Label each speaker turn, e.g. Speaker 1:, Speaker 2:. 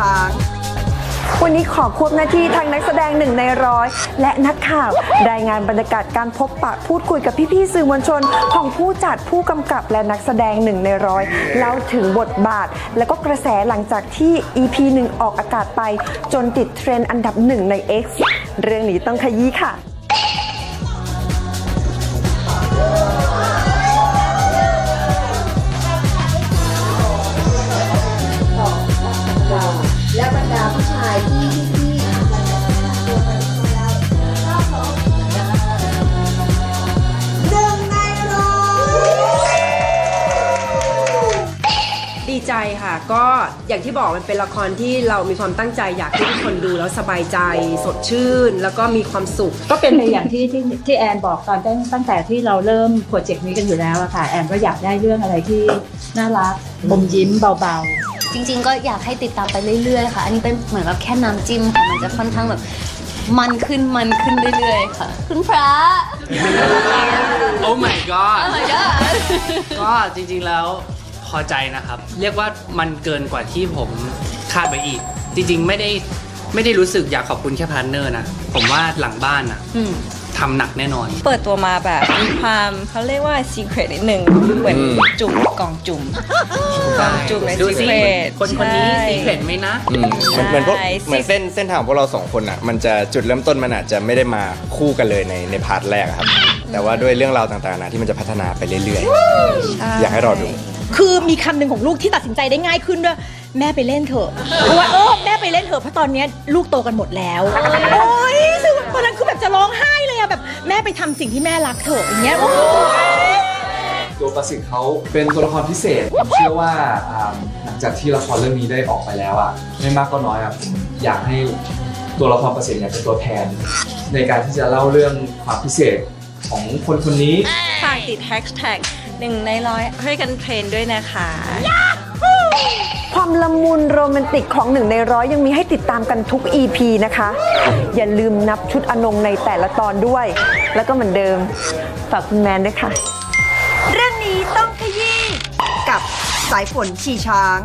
Speaker 1: ช้าง
Speaker 2: วันนี้ขอควบหน้าที่ทางนักแสดงหนึ่งในร้อย และนักข่าว รายงานบรรยากาศการพบปะพูดคุยกับพี่ๆสื่อมวลชน ของผู้จัดผู้กำกับและนักแสดงหนึ่งในร้อยเล่าถึงบทบาท และก็กระแสหลังจากที่ EP 1 ออกอากาศไป จนติดเทรนด์อันดับหนึ่งใน X เรื่องนี้ต้องขยี้ค่ะ
Speaker 3: ใจค่ะ ก็อย่างที่บอกมันเป็นละครที่เรามีความตั้งใจอยากให้ทุกคนดูแล้วสบายใจสดชื่น แล้วก็มีความสุข
Speaker 4: ก็เป็นในอย่างที่ที่ที่แอนบอกตอนตั้งตั้งแต่ที่เราเริ่มโปรเจกต์นี้กันอยู่แล้วอะค่ะแอนก็อยากได้เรื่องอะไรที่น่ารักอมยิ้มเบา
Speaker 5: จริงๆ ก็อยากให้ติดตามไปเรื่อยๆ ค่ะ อันนี้เป็นเหมือนกับแค่น้ำจิ้มค่ะ มันจะค่อนข้างแบบมันขึ้นมันขึ้นเรื่อยๆ ค่ะ คุณพระ
Speaker 6: โอ้ my god
Speaker 5: อะไรก็
Speaker 6: ก็จริงๆแล้ว พอใจนะครับ เรียกว่ามันเกินกว่าที่ผมคาดไว้อีก จริง ๆ ไม่ได้ไม่ได้รู้สึกอยากขอบคุณแค่พาร์ทเนอร์นะ ผมว่าหลังบ้านอะ
Speaker 5: อืม
Speaker 6: ทำหนักแน่นอน
Speaker 7: เปิดตัวมาแบบมีความเขาเรียกว่า secret นิดหนึ่งเหมือนจุ่มกล่องจุ่ม กล่องจุ่มใน
Speaker 6: ดูสิ
Speaker 7: secret
Speaker 6: คนคนนี้
Speaker 7: ใช่
Speaker 6: ซีเครตไหมนะ
Speaker 8: อืมเหมือนเหมือนพวก
Speaker 7: ใช่
Speaker 8: เหมือนเส้นเส้นทางของพวกเราสองคนอะ มันจะจุดเริ่มต้นมันอาจจะไม่ได้มาคู่กันเลยในในพาร์ทแรกอะครับ แต่ว่าด้วยเรื่องราวต่างๆนะที่มันจะพัฒนาไปเรื่อยๆ อยากให้รอดู
Speaker 9: คือมีคำหนึ่งของลูกที่ตัดสินใจได้ง่ายขึ้นด้วยแม่ไปเล่นเถอะเพราะว่าเออแม่ไปเล่นเถอะเพราะตอนเนี้ยลูกโตกันหมดแล้วโอ้ยซึ่งตอนนั้นคือแบบจะร้องไห้เลยอะแบบแม่ไปทำสิ่งที่แม่รักเถอะอย่างเงี้ยโอ้ย
Speaker 10: ตัวประสิทธิ์เขาเป็นตัวละครพิเศษผมเชื่อว่าอ่าหลังจากที่ละครเรื่องนี้ได้ออกไปแล้วอะไม่มากก็น้อยอะผมอยากให้ตัวละครประสิทธิ์เนี่ยเป็นตัวแทน ในการที่จะเล่าเรื่องความพิเศษของคนคนนี้
Speaker 7: ฝากติด hashtag หนึ่งในร้อยให้กันเทรนด้วยนะคะ
Speaker 2: ความละมุนโรแมนติกของหนึ่งในร้อยยังมีให้ติดตามกันทุก EP นะคะ อย่าลืมนับชุดอนงในแต่ละตอนด้วย แล้วก็เหมือนเดิม ฝากคุณแมนด้วยค่ะ
Speaker 1: เรื่องนี้ต้องขยี้กับสายฝนชีช้าง